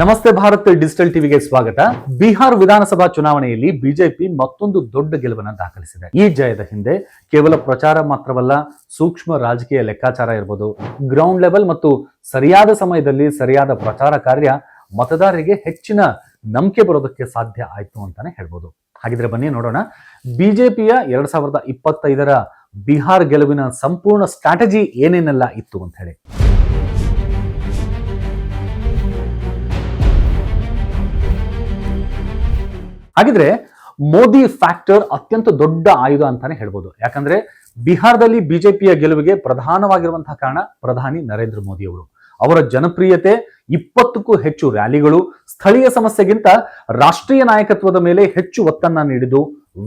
ನಮಸ್ತೆ ಭಾರತ್ ಡಿಜಿಟಲ್ ಟಿವಿಗೆ ಸ್ವಾಗತ. ಬಿಹಾರ್ ವಿಧಾನಸಭಾ ಚುನಾವಣೆಯಲ್ಲಿ ಬಿಜೆಪಿ ಮತ್ತೊಂದು ದೊಡ್ಡ ಗೆಲುವನ್ನು ದಾಖಲಿಸಿದೆ. ಈ ಜಯದ ಹಿಂದೆ ಕೇವಲ ಪ್ರಚಾರ ಮಾತ್ರವಲ್ಲ, ಸೂಕ್ಷ್ಮ ರಾಜಕೀಯ ಲೆಕ್ಕಾಚಾರ ಇರ್ಬೋದು ಗ್ರೌಂಡ್ ಲೆವೆಲ್ ಮತ್ತು ಸರಿಯಾದ ಸಮಯದಲ್ಲಿ ಸರಿಯಾದ ಪ್ರಚಾರ ಕಾರ್ಯ ಮತದಾರರಿಗೆ ಹೆಚ್ಚಿನ ನಂಬಿಕೆ ಬರೋದಕ್ಕೆ ಸಾಧ್ಯ ಆಯ್ತು ಅಂತಾನೆ ಹೇಳ್ಬೋದು. ಹಾಗಿದ್ರೆ ಬನ್ನಿ ನೋಡೋಣ. ಬಿಜೆಪಿಯ ಎರಡ್ ಸಾವಿರದ ಇಪ್ಪತ್ತೈದರ ಬಿಹಾರ್ ಗೆಲುವಿನ ಸಂಪೂರ್ಣ ಸ್ಟ್ರಾಟಜಿ ಏನೇನೆಲ್ಲ ಇತ್ತು ಅಂತ ಹೇಳಿ. ಹಾಗಿದ್ರೆ ಮೋದಿ ಫ್ಯಾಕ್ಟರ್ ಅತ್ಯಂತ ದೊಡ್ಡ ಆಯುಧ ಅಂತಾನೆ ಹೇಳ್ಬೋದು. ಯಾಕಂದ್ರೆ ಬಿಹಾರದಲ್ಲಿ ಬಿಜೆಪಿಯ ಗೆಲುವಿಗೆ ಪ್ರಧಾನವಾಗಿರುವಂತಹ ಕಾರಣ ಪ್ರಧಾನಿ ನರೇಂದ್ರ ಮೋದಿ ಅವರು. ಅವರ ಜನಪ್ರಿಯತೆ ಇಪ್ಪತ್ತಕ್ಕೂ ಹೆಚ್ಚು ರ್ಯಾಲಿಗಳು, ಸ್ಥಳೀಯ ಸಮಸ್ಯೆಗಿಂತ ರಾಷ್ಟ್ರೀಯ ನಾಯಕತ್ವದ ಮೇಲೆ ಹೆಚ್ಚು ಒತ್ತನ್ನ ನೀಡಿದ್ದು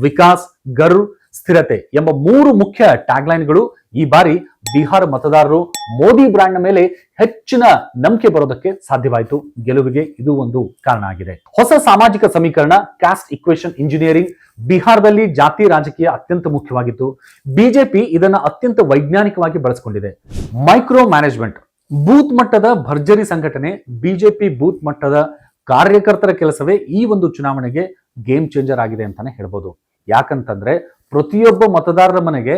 ವಿಕಾಸ್, ಗರ್, ಸ್ಥಿರತೆ ಎಂಬ ಮೂರು ಮುಖ್ಯ ಟ್ಯಾಗ್ಲೈನ್ಗಳು ಈ ಬಾರಿ ಬಿಹಾರ ಮತದಾರರು ಮೋದಿ ಬ್ರ್ಯಾಂಡ್ನ ಮೇಲೆ ಹೆಚ್ಚಿನ ನಂಬಿಕೆ ಬರೋದಕ್ಕೆ ಸಾಧ್ಯವಾಯಿತು. ಗೆಲುವಿಗೆ ಇದು ಒಂದು ಕಾರಣ ಆಗಿದೆ. ಹೊಸ ಸಾಮಾಜಿಕ ಸಮೀಕರಣ ಕ್ಯಾಸ್ಟ್ ಇಕ್ವೇಷನ್ ಇಂಜಿನಿಯರಿಂಗ್ ಬಿಹಾರದಲ್ಲಿ ಜಾತಿ ರಾಜಕೀಯ ಅತ್ಯಂತ ಮುಖ್ಯವಾಗಿತ್ತು. ಬಿಜೆಪಿ ಇದನ್ನ ಅತ್ಯಂತ ವೈಜ್ಞಾನಿಕವಾಗಿ ಬಳಸಿಕೊಂಡಿದೆ. ಮೈಕ್ರೋ ಮ್ಯಾನೇಜ್ಮೆಂಟ್ ಬೂತ್ ಮಟ್ಟದ ಭರ್ಜರಿ ಸಂಘಟನೆ, ಬಿಜೆಪಿ ಬೂತ್ ಮಟ್ಟದ ಕಾರ್ಯಕರ್ತರ ಕೆಲಸವೇ ಈ ಒಂದು ಚುನಾವಣೆಗೆ ಗೇಮ್ ಚೇಂಜರ್ ಆಗಿದೆ ಅಂತಾನೆ ಹೇಳ್ಬೋದು. ಯಾಕಂತಂದ್ರೆ ಪ್ರತಿಯೊಬ್ಬ ಮತದಾರರ ಮನೆಗೆ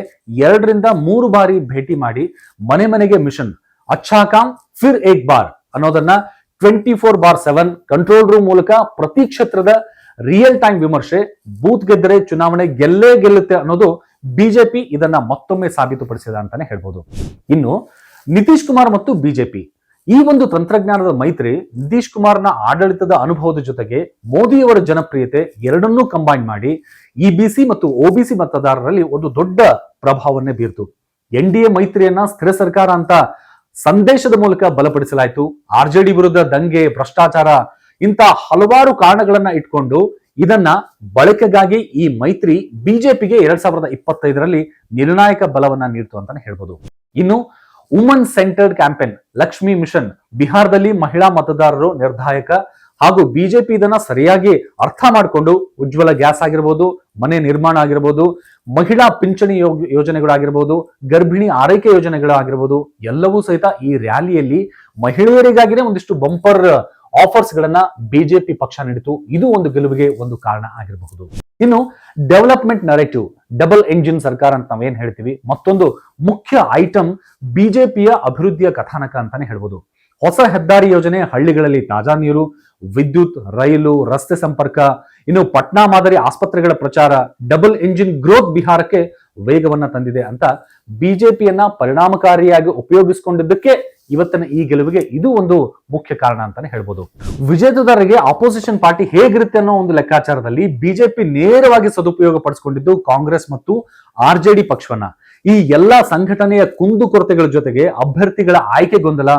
ಎರಡರಿಂದ ಮೂರು ಬಾರಿ ಭೇಟಿ ಮಾಡಿ ಮನೆ ಮನೆಗೆ ಮಿಷನ್ ಅಚ್ಚಾ ಕಾಮ್ ಫಿರ್ ಏಕ್ ಬಾರ್ ಅನ್ನೋದನ್ನ twenty four bar seven control room ಮೂಲಕ ಪ್ರತಿ ಕ್ಷೇತ್ರದ ರಿಯಲ್ ಟೈಮ್ ವಿಮರ್ಶೆ, ಬೂತ್ ಗೆದ್ದರೆ ಚುನಾವಣೆ ಗೆಲ್ಲೇ ಗೆಲ್ಲುತ್ತೆ ಅನ್ನೋದು ಬಿಜೆಪಿ ಇದನ್ನ ಮತ್ತೊಮ್ಮೆ ಸಾಬೀತುಪಡಿಸಿದ ಅಂತಾನೆ ಹೇಳ್ಬೋದು. ಇನ್ನು ನಿತೀಶ್ ಕುಮಾರ್ ಮತ್ತು ಬಿಜೆಪಿ ಈ ಒಂದು ತಂತ್ರಜ್ಞಾನದ ಮೈತ್ರಿ ನಿತೀಶ್ ಕುಮಾರ್ನ ಆಡಳಿತದ ಅನುಭವದ ಜೊತೆಗೆ ಮೋದಿಯವರ ಜನಪ್ರಿಯತೆ ಎರಡನ್ನೂ ಕಂಬೈನ್ ಮಾಡಿ ಈ ಬಿಸಿ ಮತ್ತು ಒಬಿಸಿ ಮತದಾರರಲ್ಲಿ ಒಂದು ದೊಡ್ಡ ಪ್ರಭಾವವನ್ನೇ ಬೀರ್ತು. ಎನ್ ಡಿ ಎ ಮೈತ್ರಿಯನ್ನ ಸ್ಥಿರ ಸರ್ಕಾರ ಅಂತ ಸಂದೇಶದ ಮೂಲಕ ಬಲಪಡಿಸಲಾಯಿತು. ಆರ್ ಜೆ ವಿರುದ್ಧ ದಂಗೆ, ಭ್ರಷ್ಟಾಚಾರ ಇಂಥ ಹಲವಾರು ಕಾರಣಗಳನ್ನ ಇಟ್ಕೊಂಡು ಇದನ್ನ ಬಳಕೆಗಾಗಿ ಈ ಮೈತ್ರಿ ಬಿಜೆಪಿಗೆ ಎರಡ್ ಸಾವಿರದ ಇಪ್ಪತ್ತೈದರಲ್ಲಿ ನಿರ್ಣಾಯಕ ಬಲವನ್ನ ನೀಡ್ತು ಅಂತಾನೆ ಹೇಳ್ಬೋದು. ಇನ್ನು woman centred campaign Lakshmi mission ಬಿಹಾರದಲ್ಲಿ ಮಹಿಳಾ ಮತದಾರರು ನಿರ್ಧಾಯಕ ಹಾಗೂ ಬಿಜೆಪಿ ಇದನ್ನ ಸರಿಯಾಗಿ ಅರ್ಥ ಮಾಡಿಕೊಂಡು ಉಜ್ವಲ ಗ್ಯಾಸ್ ಆಗಿರ್ಬೋದು, ಮನೆ ನಿರ್ಮಾಣ ಆಗಿರ್ಬೋದು, ಮಹಿಳಾ ಪಿಂಚಣಿ ಯೋಜನೆಗಳಾಗಿರ್ಬೋದು, ಗರ್ಭಿಣಿ ಆರೈಕೆ ಯೋಜನೆಗಳಾಗಿರ್ಬೋದು, ಎಲ್ಲವೂ ಸಹಿತ ಈ ರ್ಯಾಲಿಯಲ್ಲಿ ಮಹಿಳೆಯರಿಗಾಗಿನೇ ಒಂದಿಷ್ಟು ಬಂಪರ್ ಆಫರ್ಸ್ ಗಳನ್ನ ಬಿಜೆಪಿ ಪಕ್ಷ ನೀಡಿತು. ಇದು ಒಂದು ಗೆಲುವಿಗೆ ಒಂದು ಕಾರಣ ಆಗಿರಬಹುದು. ಇನ್ನು ಡೆವಲಪ್ಮೆಂಟ್ ನರೇಟಿವ್, ಡಬಲ್ ಎಂಜಿನ್ ಸರ್ಕಾರ ಅಂತ ನಾವೇನ್ ಹೇಳ್ತೀವಿ, ಮತ್ತೊಂದು ಮುಖ್ಯ ಐಟಮ್ ಬಿಜೆಪಿಯ ಅಭಿವೃದ್ಧಿಯ ಕಥಾನಕ ಅಂತಾನೆ ಹೇಳ್ಬೋದು. ಹೊಸ ಹೆದ್ದಾರಿ ಯೋಜನೆ, ಹಳ್ಳಿಗಳಲ್ಲಿ ತಾಜಾ ನೀರು, ವಿದ್ಯುತ್, ರೈಲು, ರಸ್ತೆ ಸಂಪರ್ಕ, ಇನ್ನು ಪಟ್ನಾ ಮಾದರಿ ಆಸ್ಪತ್ರೆಗಳ ಪ್ರಚಾರ, ಡಬಲ್ ಎಂಜಿನ್ ಗ್ರೋತ್ ಬಿಹಾರಕ್ಕೆ ವೇಗವನ್ನ ತಂದಿದೆ ಅಂತ ಬಿಜೆಪಿಯನ್ನ ಪರಿಣಾಮಕಾರಿಯಾಗಿ ಉಪಯೋಗಿಸಿಕೊಂಡಿದ್ದಕ್ಕೆ ಇವತ್ತಿನ ಈ ಗೆಲುವಿಗೆ ಇದು ಒಂದು ಮುಖ್ಯ ಕಾರಣ ಅಂತಾನೆ ಹೇಳ್ಬೋದು. ವಿಜೇತದಾರರಿಗೆ ಆಪೋಸಿಷನ್ ಪಾರ್ಟಿ ಹೇಗಿರುತ್ತೆ ಅನ್ನೋ ಒಂದು ಲೆಕ್ಕಾಚಾರದಲ್ಲಿ ಬಿಜೆಪಿ ನೇರವಾಗಿ ಸದುಪಯೋಗ ಪಡಿಸಿಕೊಂಡಿದ್ದು ಕಾಂಗ್ರೆಸ್ ಮತ್ತು ಆರ್ ಪಕ್ಷವನ್ನ. ಈ ಎಲ್ಲಾ ಸಂಘಟನೆಯ ಕುಂದುಕೊರತೆಗಳ ಜೊತೆಗೆ ಅಭ್ಯರ್ಥಿಗಳ ಆಯ್ಕೆ ಗೊಂದಲ,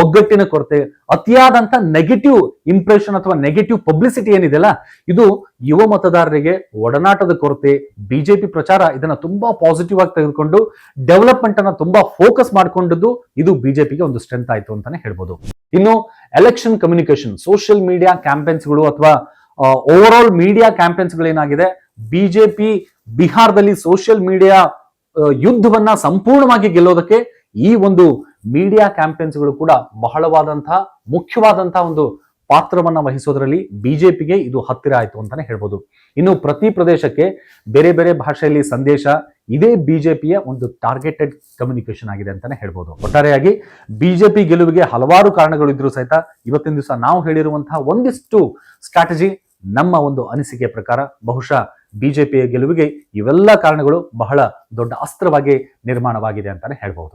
ಒಗ್ಗಟ್ಟಿನ ಕೊರತೆ, ಅತಿಯಾದಂತ ನೆಗೆಟಿವ್ ಇಂಪ್ರೆಷನ್ ಅಥವಾ ನೆಗೆಟಿವ್ ಪಬ್ಲಿಸಿಟಿ ಏನಿದೆಯಲ್ಲ, ಇದು ಯುವ ಮತದಾರರಿಗೆ ಒಡನಾಟದ ಕೊರತೆ ಬಿಜೆಪಿ ಪ್ರಚಾರ ಇದನ್ನ ತುಂಬಾ ಪಾಸಿಟಿವ್ ಆಗಿ ತೆಗೆದುಕೊಂಡು ಡೆವಲಪ್ಮೆಂಟ್ ಅನ್ನ ತುಂಬಾ ಫೋಕಸ್ ಮಾಡಿಕೊಂಡದ್ದು ಇದು ಬಿಜೆಪಿಗೆ ಒಂದು ಸ್ಟ್ರೆಂತ್ ಆಯ್ತು ಅಂತಾನೆ ಹೇಳ್ಬೋದು. ಇನ್ನು ಎಲೆಕ್ಷನ್ ಕಮ್ಯುನಿಕೇಶನ್ ಸೋಷಿಯಲ್ ಮೀಡಿಯಾ ಕ್ಯಾಂಪೇನ್ಸ್ಗಳು ಅಥವಾ ಓವರ್ ಆಲ್ ಮೀಡಿಯಾ ಕ್ಯಾಂಪೇನ್ಸ್ಗಳು ಏನಾಗಿದೆ ಬಿಜೆಪಿ ಬಿಹಾರದಲ್ಲಿ ಸೋಷಿಯಲ್ ಮೀಡಿಯಾ ಯುದ್ಧವನ್ನ ಸಂಪೂರ್ಣವಾಗಿ ಗೆಲ್ಲೋದಕ್ಕೆ ಈ ಒಂದು ಮೀಡಿಯಾ ಕ್ಯಾಂಪೇನ್ಸ್ಗಳು ಕೂಡ ಬಹಳವಾದಂತಹ ಮುಖ್ಯವಾದಂತಹ ಒಂದು ಪಾತ್ರವನ್ನ ವಹಿಸೋದ್ರಲ್ಲಿ ಬಿಜೆಪಿಗೆ ಇದು ಹತ್ತಿರ ಆಯ್ತು ಅಂತಾನೆ ಹೇಳ್ಬೋದು. ಇನ್ನು ಪ್ರತಿ ಪ್ರದೇಶಕ್ಕೆ ಬೇರೆ ಬೇರೆ ಭಾಷೆಯಲ್ಲಿ ಸಂದೇಶ, ಇದೇ ಬಿಜೆಪಿಯ ಒಂದು ಟಾರ್ಗೆಟೆಡ್ ಕಮ್ಯುನಿಕೇಶನ್ ಆಗಿದೆ ಅಂತಾನೆ ಹೇಳ್ಬೋದು. ಒಟ್ಟಾರೆಯಾಗಿ ಬಿಜೆಪಿ ಗೆಲುವಿಗೆ ಹಲವಾರು ಕಾರಣಗಳು ಇದ್ರೂ ಸಹಿತ ಇವತ್ತಿನ ದಿವಸ ನಾವು ಹೇಳಿರುವಂತಹ ಒಂದಿಷ್ಟು ಸ್ಟ್ರಾಟಜಿ ನಮ್ಮ ಒಂದು ಅನಿಸಿಕೆ ಪ್ರಕಾರ ಬಹುಶಃ ಬಿಜೆಪಿಯ ಗೆಲುವಿಗೆ ಇವೆಲ್ಲ ಕಾರಣಗಳು ಬಹಳ ದೊಡ್ಡ ಅಸ್ತ್ರವಾಗಿ ನಿರ್ಮಾಣವಾಗಿದೆ ಅಂತಾನೆ ಹೇಳ್ಬಹುದು.